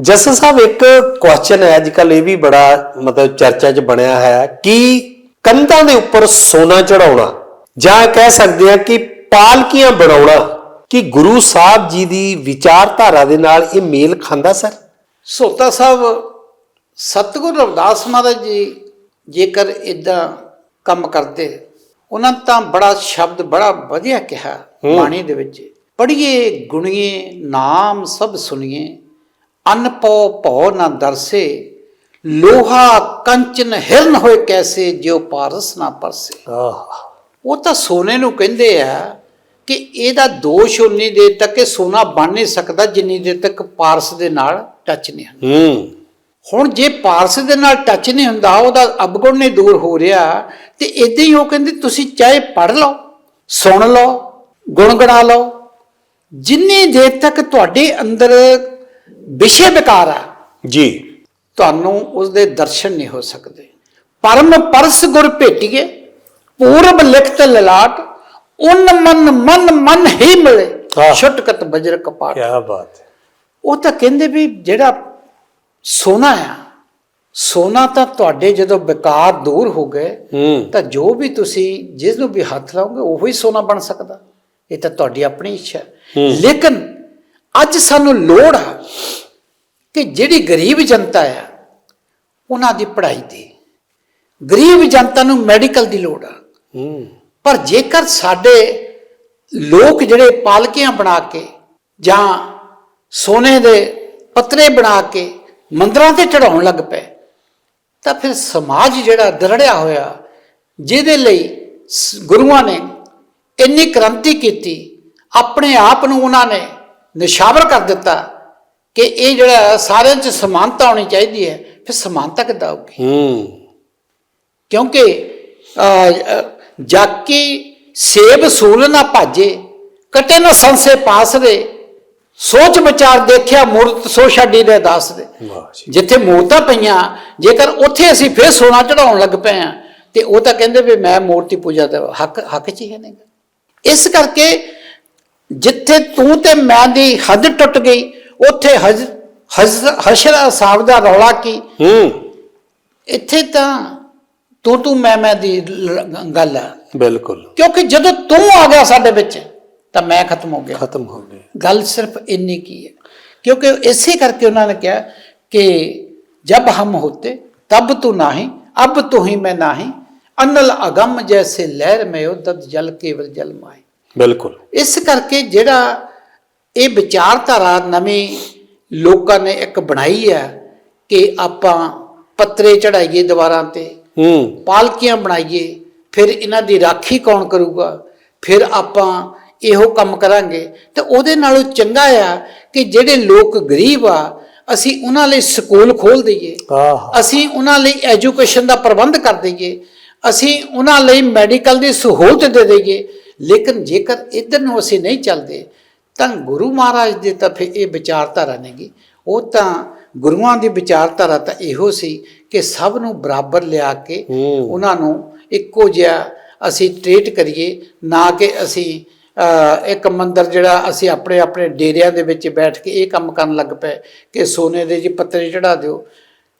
ਜਸਨ ਸਾਹਿਬ ਇੱਕ ਕੁਐਸਚਨ ਹੈ ਅੱਜ ਕੱਲ ਇਹ ਵੀ ਬੜਾ ਮਤਲਬ ਚਰਚਾ 'ਚ ਬਣਿਆ ਹੈ ਕਿ ਕੰਧਾਂ ਦੇ ਉੱਪਰ ਸੋਨਾ ਚੜਾਉਣਾ ਜਾਂ ਕਹਿ ਸਕਦੇ ਆ ਕਿ ਪਾਲਕੀਆਂ ਬਣਾਉਣਾ ਕਿ ਗੁਰੂ ਸਾਹਿਬ ਜੀ ਦੀ ਵਿਚਾਰਧਾਰਾ ਦੇ ਨਾਲ ਇਹ ਮੇਲ ਖਾਂਦਾ ਸਰ? ਸੋਤਾ ਸਾਹਿਬ ਸਤਿਗੁਰੂ ਰਵਿਦਾਸ ਮਹਾਰਾਜ ਜੀ ਜੇਕਰ ਇਦਾਂ ਕੰਮ ਕਰਦੇ ਉਹਨਾਂ ਤਾਂ ਬੜਾ ਸ਼ਬਦ ਬੜਾ ਵਧੀਆ ਕਿਹਾ। ਬਾਣੀ ਦੇ ਵਿੱਚ। ਪੜ੍ਹੀਏ ਗੁਣੀਏ ਨਾਮ ਸਭ ਸੁਣੀਏ। ਅਨ ਪਉ ਭਉ ਨਾ ਦਰਸੇ ਲੋਹਾ ਕੰਚਨ ਹਿਰਨ ਹੋਏ ਕੈਸੇ ਜਿਉ ਪਾਰਸ ਨਾ ਪਰਸੇ। ਉਹ ਤਾਂ ਸੋਨੇ ਨੂੰ ਕਹਿੰਦੇ ਆ ਕਿ ਇਹਦਾ ਦੋਸ਼ ਉਨੀ ਦੇਰ ਤੱਕ ਇਹ ਸੋਨਾ ਬਣ ਨਹੀਂ ਸਕਦਾ ਜਿੰਨੀ ਦੇਰ ਤੱਕ ਪਾਰਸ ਦੇ ਨਾਲ ਟੱਚ ਨਹੀਂ ਹੁੰਦਾ। ਹੂੰ। ਹੁਣ ਜੇ ਪਾਰਸ ਦੇ ਨਾਲ ਟੱਚ ਨਹੀਂ ਹੁੰਦਾ ਉਹਦਾ ਅਵਗੁਣ ਨਹੀਂ ਦੂਰ ਹੋ ਰਿਹਾ ਤੇ ਇਦਾਂ ਹੀ ਉਹ ਕਹਿੰਦੇ ਤੁਸੀਂ ਚਾਹੇ ਪੜ੍ਹ ਲਓ ਸੁਣ ਲਓ ਗੁਣਗੁਣਾ ਲਓ। ਜਿੰਨੀ ਦੇਰ ਤੱਕ ਤੁਹਾਡੇ ਅੰਦਰ ਵਿਸ਼ੇ ਵਿਕਾਰ ਆ। ਜੀ। ਤੁਹਾਨੂੰ ਉਸ ਦੇ ਦਰਸ਼ਨ ਨਹੀਂ ਹੋ ਸਕਦੇ। ਪਰਮ ਪਰਸ ਗੁਰ ਭੇਟੀਏ ਪੂਰਬ ਲਿਖਤ ਲਲਾਟ ਉਨ ਮਨ ਮਨ ਮਨ ਹੀ ਮਿਲੇ। ਛੁਟਕਤ ਬਜਰ ਕਪਾਟ। ਕੀ ਬਾਤ ਹੈ। ਉਹ ਤਾਂ ਕਹਿੰਦੇ ਵੀ ਜਿਹੜਾ ਸੋਨਾ ਆ ਸੋਨਾ ਤਾਂ ਤੁਹਾਡੇ ਜਦੋਂ ਵਿਕਾਰ ਦੂਰ ਹੋ ਗਏ ਤਾਂ ਜੋ ਵੀ ਤੁਸੀਂ ਜਿਸ ਨੂੰ ਵੀ ਹੱਥ ਲਾਓਗੇ ਉਹੀ ਹੀ ਸੋਨਾ ਬਣ ਸਕਦਾ। ਇਹ ਤਾਂ ਤੁਹਾਡੀ ਆਪਣੀ ਇੱਛਾ। ਲੇਕਿਨ ਅੱਜ ਸਾਨੂੰ ਲੋੜ ਆ ਕਿ ਜਿਹੜੀ ਗਰੀਬ ਜਨਤਾ ਆ ਉਹਨਾਂ ਦੀ ਪੜ੍ਹਾਈ ਦੀ। ਗਰੀਬ ਜਨਤਾ ਨੂੰ ਮੈਡੀਕਲ ਦੀ ਲੋੜ ਆ। ਹੂੰ। ਪਰ ਜੇਕਰ ਸਾਡੇ ਲੋਕ ਜਿਹੜੇ ਪਾਲਕੀਆਂ ਬਣਾ ਕੇ ਜਾਂ ਸੋਨੇ ਦੇ ਪੱਤਰੇ ਬਣਾ ਕੇ ਮੰਦਰਾਂ ਤੇ ਚੜਾਉਣ ਲੱਗ ਪਏ ਤਾਂ ਫਿਰ ਸਮਾਜ ਜਿਹੜਾ ਦਰੜਿਆ ਹੋਇਆ ਜਿਹਦੇ ਲਈ ਗੁਰੂਆਂ ਨੇ ਇੰਨੀ ਕ੍ਰਾਂਤੀ ਕੀਤੀ ਆਪਣੇ ਆਪ ਨੂੰ ਉਹਨਾਂ ਨੇ ਨਿਸ਼ਾਵਰ ਕਰ ਦਿੱਤਾ ਕਿ ਇਹ ਜਿਹੜਾ ਸਾਰਿਆਂ 'ਚ ਸਮਾਨਤਾ ਹੋਣੀ ਚਾਹੀਦੀ ਹੈ ਫਿਰ ਸਮਾਨਤਾ ਕਿੱਦਾਂ ਆਊਗੀ ਹੂੰ। ਕਿਉਂਕਿ ਜਾਕੀ ਸੇਬ ਸੂਲ ਨਾ ਭਾਜੇ ਕਟੇ ਨਾ ਸੰਸੇ ਪਾਸ ਦੇ ਸੋਚ ਵਿਚਾਰ ਦੇਖਿਆ ਮੂਰਤ ਸੋ ਛੱਡੀ ਦੇ ਦੱਸ ਦੇ। ਜਿੱਥੇ ਮੂਰਤਾਂ ਪਈਆਂ ਜੇਕਰ ਉੱਥੇ ਅਸੀਂ ਫੇਰ ਸੋਨਾ ਚੜਾਉਣ ਲੱਗ ਪਏ ਆ ਤੇ ਉਹ ਤਾਂ ਕਹਿੰਦੇ ਵੀ ਮੈਂ ਮੂਰਤੀ ਪੂਜਾ ਦਾ ਹੱਕ ਹੱਕ ਚ ਹੀ ਹੈ ਨਹੀਂਗਾ ਇਸ ਕਰਕੇ ਜਿੱਥੇ ਤੂੰ ਤੇ ਮੈਂ ਦੀ ਹੱਦ ਟੁੱਟ ਗਈ ਉੱਥੇ ਹਸ਼ਰ ਅਸਾਬ ਦਾ ਰੌਲਾ ਕੀ? ਹੂੰ। ਇੱਥੇ ਤਾਂ ਤੂੰ ਤੂੰ ਮੈਂ ਮੈਂ ਦੀ ਗੱਲ ਆ। ਬਿਲਕੁਲ। ਕਿਉਂਕਿ ਜਦੋਂ ਤੂੰ ਆ ਗਿਆ ਸਾਡੇ ਵਿੱਚ ਤਾਂ ਮੈਂ ਖਤਮ ਹੋ ਗਿਆ। ਖਤਮ ਹੋ ਗਏ ਗੱਲ ਸਿਰਫ ਇੰਨੀ ਕੀ ਹੈ? ਕਿਉਂਕਿ ਇਸੇ ਕਰਕੇ ਉਹਨਾਂ ਨੇ ਕਿਹਾ ਕਿ ਜਬ ਹਮ ਹੋਤੇ ਤਬ ਤੂੰ ਨਹੀਂ ਅਬ ਤੂੰ ਹੀ ਮੈਂ ਨਹੀਂ ਅਨਲ ਅਗੰਮ ਜੈਸੇ ਲਹਿਰ ਮੈਂ ਉਦਤ ਜਲ ਕੇਵਲ ਜਲ ਮਾਏ ਬਿਲਕੁਲ। ਇਸ ਕਰਕੇ ਜਿਹੜਾ ਇਹ ਵਿਚਾਰਧਾਰਾ ਨਵੀਂ ਲੋਕਾਂ ਨੇ ਇੱਕ ਬਣਾਈ ਹੈ ਕਿ ਆਪਾਂ ਪੱਤਰੇ ਚੜਾਈਏ ਦੀਵਾਰਾਂ ਤੇ ਹੂੰ। ਪਾਲਕੀਆਂ ਬਣਾਈਏ ਫਿਰ ਇਹਨਾਂ ਦੀ ਰਾਖੀ ਕੌਣ ਕਰੂਗਾ? ਫਿਰ ਆਪਾਂ ਇਹੋ ਕੰਮ ਕਰਾਂਗੇ। ਤੇ ਉਹਦੇ ਨਾਲੋਂ ਚੰਗਾ ਆ ਕਿ ਜਿਹੜੇ ਲੋਕ ਗਰੀਬ ਆ ਅਸੀਂ ਉਹਨਾਂ ਲਈ ਸਕੂਲ ਖੋਲ ਦਈਏ। ਆਹ। ਅਸੀਂ ਉਹਨਾਂ ਲਈ ਐਜੂਕੇਸ਼ਨ ਦਾ ਪ੍ਰਬੰਧ ਕਰ ਦਈਏ। ਅਸੀਂ ਉਹਨਾਂ ਲਈ ਮੈਡੀਕਲ ਦੀ ਸਹੂਲਤ ਦੇ ਦਈਏ। ਲੇਕਿਨ ਜੇਕਰ ਇਧਰ ਨੂੰ ਅਸੀਂ ਨਹੀਂ ਚੱਲਦੇ ਤਾਂ ਗੁਰੂ ਮਹਾਰਾਜ ਦੇ ਤਾਂ ਫਿਰ ਇਹ ਵਿਚਾਰਧਾਰਾ ਨਹੀਂਗੀ ਉਹ ਤਾਂ ਗੁਰੂਆਂ ਦੀ ਵਿਚਾਰਧਾਰਾ ਤਾਂ ਇਹੋ ਸੀ ਕਿ ਸਭ ਨੂੰ ਬਰਾਬਰ ਲਿਆ ਕੇ ਉਹਨਾਂ ਨੂੰ ਇੱਕੋ ਜਿਹਾ ਅਸੀਂ ਟ੍ਰੀਟ ਕਰੀਏ ਨਾ ਕਿ ਅਸੀਂ ਇੱਕ ਮੰਦਰ ਜਿਹੜਾ ਅਸੀਂ ਆਪਣੇ ਆਪਣੇ ਡੇਰਿਆਂ ਦੇ ਵਿੱਚ ਬੈਠ ਕੇ ਇਹ ਕੰਮ ਕਰਨ ਲੱਗ ਪਏ ਕਿ ਸੋਨੇ ਦੇ ਜੀ ਪੱਤਰੇ ਚੜਾ ਦਿਓ।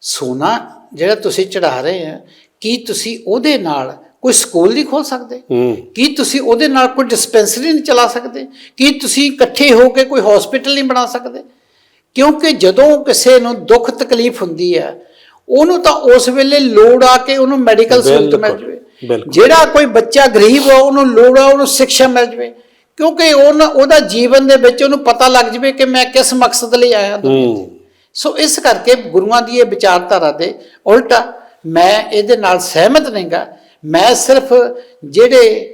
ਸੋਨਾ ਜਿਹੜਾ ਤੁਸੀਂ ਚੜਾ ਰਹੇ ਆ ਕੀ ਤੁਸੀਂ ਉਹਦੇ ਨਾਲ ਕੋਈ ਸਕੂਲ ਨਹੀਂ ਖੋਲ ਸਕਦੇ? ਹੂੰ। ਕੀ ਤੁਸੀਂ ਉਹਦੇ ਨਾਲ ਕੋਈ ਡਿਸਪੈਂਸਰੀ ਨਹੀਂ ਚਲਾ ਸਕਦੇ? ਕੀ ਤੁਸੀਂ ਇਕੱਠੇ ਹੋ ਕੇ ਕੋਈ ਹਸਪੀਟਲ ਨਹੀਂ ਬਣਾ ਸਕਦੇ? ਕਿਉਂਕਿ ਜਦੋਂ ਕਿਸੇ ਨੂੰ ਦੁੱਖ ਤਕਲੀਫ ਹੁੰਦੀ ਹੈ ਉਹਨੂੰ ਤਾਂ ਉਸ ਵੇਲੇ ਲੋੜ ਆ ਕੇ ਉਹਨੂੰ ਮੈਡੀਕਲ ਸਹੂਲਤ ਮਿਲ ਜਵੇ। ਜਿਹੜਾ ਕੋਈ ਬੱਚਾ ਗਰੀਬ ਆ ਉਹਨੂੰ ਲੋੜ ਆ ਉਹਨੂੰ ਸਿੱਖਿਆ ਮਿਲ ਜਵੇ। ਕਿਉਂਕਿ ਉਹਨਾਂ ਉਹਦਾ ਜੀਵਨ ਦੇ ਵਿੱਚ ਉਹਨੂੰ ਪਤਾ ਲੱਗ ਜਵੇ ਕਿ ਮੈਂ ਕਿਸ ਮਕਸਦ ਲਈ ਆਇਆ। ਹੂੰ। ਸੋ ਇਸ ਕਰਕੇ ਗੁਰੂਆਂ ਦੀ ਇਹ ਵਿਚਾਰਧਾਰਾ ਦੇ ਉਲਟਾ ਮੈਂ ਇਹਦੇ ਨਾਲ ਸਹਿਮਤ ਨਹੀਂਗਾ ਮੈਂ ਸਿਰਫ ਜਿਹੜੇ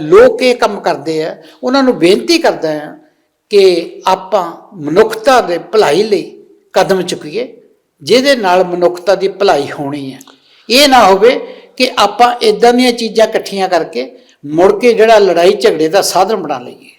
ਲੋਕ ਇਹ ਕੰਮ ਕਰਦੇ ਆ, ਉਹਨਾਂ ਨੂੰ ਬੇਨਤੀ ਕਰਦਾ ਹਾਂ ਕਿ ਆਪਾਂ ਮਨੁੱਖਤਾ ਦੇ ਭਲਾਈ ਲਈ ਕਦਮ ਚੁੱਕੀਏ, ਜਿਹਦੇ ਨਾਲ ਮਨੁੱਖਤਾ ਦੀ ਭਲਾਈ ਹੋਣੀ ਹੈ। ਇਹ ਨਾ ਹੋਵੇ ਕਿ ਆਪਾਂ ਇਦਾਂ ਦੀਆਂ ਚੀਜ਼ਾਂ ਇਕੱਠੀਆਂ ਕਰਕੇ ਮੁੜ ਕੇ ਜਿਹੜਾ ਲੜਾਈ ਝਗੜੇ ਦਾ ਸਾਧਨ ਬਣਾ ਲਈਏ।